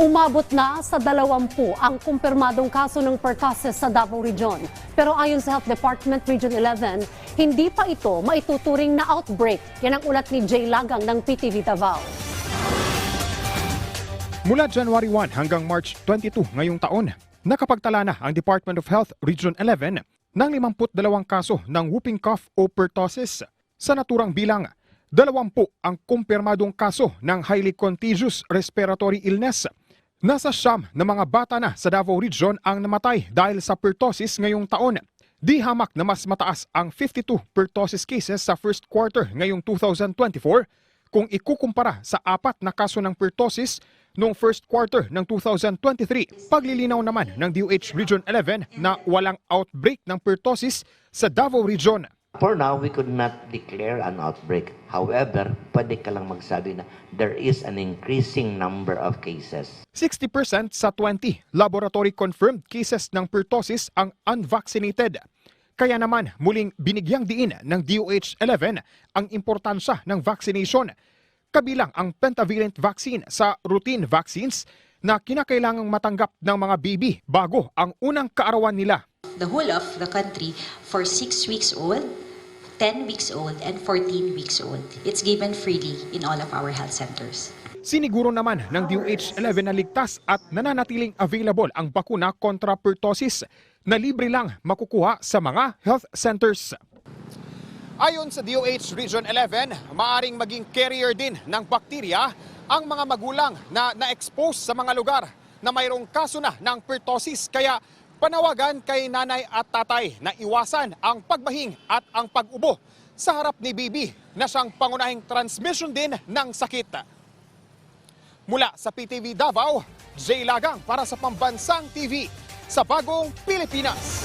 Umabot na sa dalawampu ang kumpirmadong kaso ng pertussis sa Davao Region. Pero ayon sa Health Department Region 11, hindi pa ito maituturing na outbreak. Yan ang ulat ni Jay Lagang ng PTV Davao. Mula January 1 hanggang March 22 ngayong taon, nakapagtala na ang Department of Health Region 11 ng 52 kaso ng whooping cough o pertussis. Sa naturang bilang, 20 ang kumpirmadong kaso ng highly contagious respiratory illness. Nasa siyam na mga bata na sa Davao Region ang namatay dahil sa pertussis ngayong taon. Di hamak na mas mataas ang 52 pertussis cases sa first quarter ngayong 2024 kung ikukumpara sa apat na kaso ng pertussis noong first quarter ng 2023. Paglilinaw naman ng DOH Region 11 na walang outbreak ng pertussis sa Davao Region. For now, we could not declare an outbreak. However, pwede ka lang magsabi na there is an increasing number of cases. 60% sa 20 laboratory-confirmed cases ng pertussis ang unvaccinated. Kaya naman muling binigyang diin ng DOH-11 ang importansya ng vaccination, kabilang ang pentavalent vaccine sa routine vaccines na kinakailangang matanggap ng mga baby bago ang unang kaarawan nila. The whole of the country for 6 weeks old, 10 weeks old, and 14 weeks old. It's given freely in all of our health centers. Siniguro naman ng DOH-11 na ligtas at nananatiling available ang bakuna kontra pertussis na libre lang makukuha sa mga health centers. Ayon sa DOH Region 11, maaring maging carrier din ng bakterya ang mga magulang na na-expose sa mga lugar na mayroong kaso na ng pertussis. Kaya panawagan kay nanay at tatay na iwasan ang pagbahing at ang pag-ubo sa harap ni Bibi na siyang pangunahing transmission din ng sakit. Mula sa PTV Davao, Jay Lagang para sa Pambansang TV sa Bagong Pilipinas.